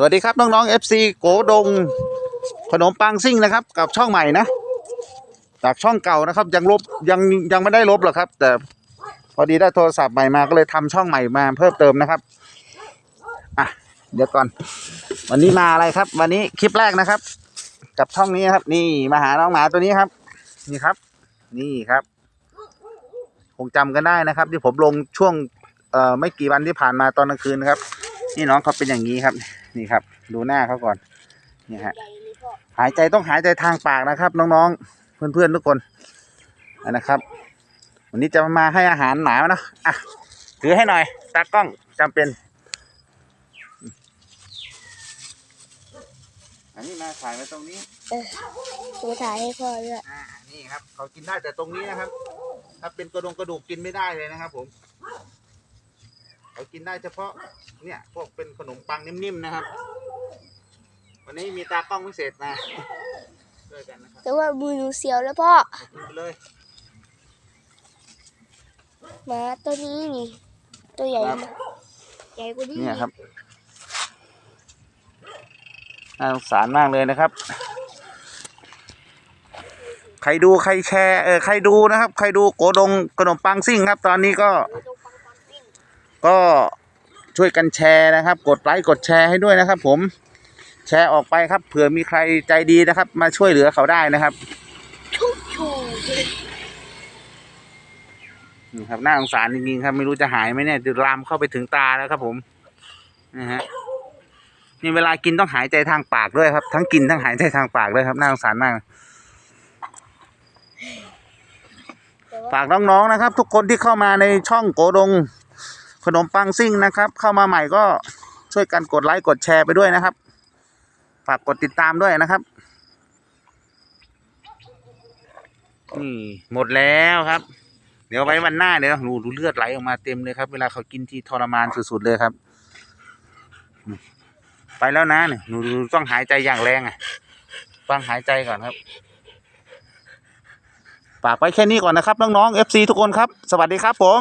สวัสดีครับน้องๆ FC โกดง ขนมปังซิ่งนะครับ กับช่องใหม่นะ จากช่องเก่านะครับ ยังลบยังยังไม่ได้ลบหรอกครับ แต่พอดีได้โทรศัพท์ใหม่มาก็เลยทำช่องใหม่มาเพิ่มเติมนะครับอะเดี๋ยวก่อน วันนี้มาอะไรครับ วันนี้คลิปแรกนะครับ กับช่องนี้ครับ นี่มาหาน้องหมาตัวนี้ครับ นี่ครับ นี่ครับคงจำกันได้นะครับ ที่ผมลงช่วงเอ่อไม่กี่วันที่ผ่านมาตอนกลางคืนนะครับ นี่น้องเขาเป็นอย่างนี้ครับ นี่ครับ ดูหน้าเขาก่อนนี่ฮะใหญ่เลยพ่อหายใจต้องหายใจทางปากนะครับ น้องๆเพื่อนๆทุกคนนะครับ วันนี้จะมาให้อาหารหมานะอะถือให้หน่อยตากล้องจำเป็น อันนี้มาถ่ายไว้ตรงนี้หนูถ่ายให้พ่อด้วยอ่านี่ครับ เขากินได้แต่ตรงนี้นะครับ ถ้าเป็นกระดงกระดูกกินไม่ได้เลยนะครับผม เขากินได้เฉพาะเนี่ยพวกเป็นขนมปังนิ่มๆนะครับ วันนี้มีตากล้องพิเศษมาด้วยกันนะครับแต่ว่ามือหนูเสียวแล้วพ่อเอากินไปเลยหมาตัวนี้นี่ตัวใหญ่ครับมากใหญ่กว่านี้เนี่ยครับน่าสงสารมากเลยนะครับ ใครดูใครแชร์เออใครดูนะครับ ใครดูโกดงขนมปังซิ่งครับ ตอนนี้ก็ ก็ช่วยกันแชร์นะครับ กดไลค์กดแชร์ให้ด้วยนะครับ ผมแชร์ออกไปครับ เผื่อมีใครใจดีนะครับ มาช่วยเหลือเขาได้นะครับนี่ครับน่าสงสารจริงๆครับ ไม่รู้จะหายไหมเนี่ยจะลามเข้าไปถึงตาแล้วครับ ผมนะฮะนี่เวลากินต้องหายใจทางปากด้วยครับ ทั้งกินทั้งหายใจทางปากด้วยครับน่าสงสารมากแต่ว่าฝากน้องๆนะครับ ทุกคนที่เข้ามาในช่องโกดง ขนมปังซิ่งนะครับ เข้ามาใหม่ก็ช่วยกันกดไลค์กดแชร์ไปด้วยนะครับ ฝากกดติดตามด้วยนะครับนี่หมดแล้วครับ เดี๋ยวไว้วันหน้าเดี๋ยวดูดูเลือดไหลออกมาเต็มเลยครับ เวลาเขากินที่ทรมานสุดๆเลยครับ ไปแล้วนะเนี่ยหนูดูต้องหายใจอย่างแรงอะฟังหายใจก่อนครับฝากไว้แค่นี้ก่อนนะครับน้องๆ FC ทุกคนครับ สวัสดีครับผม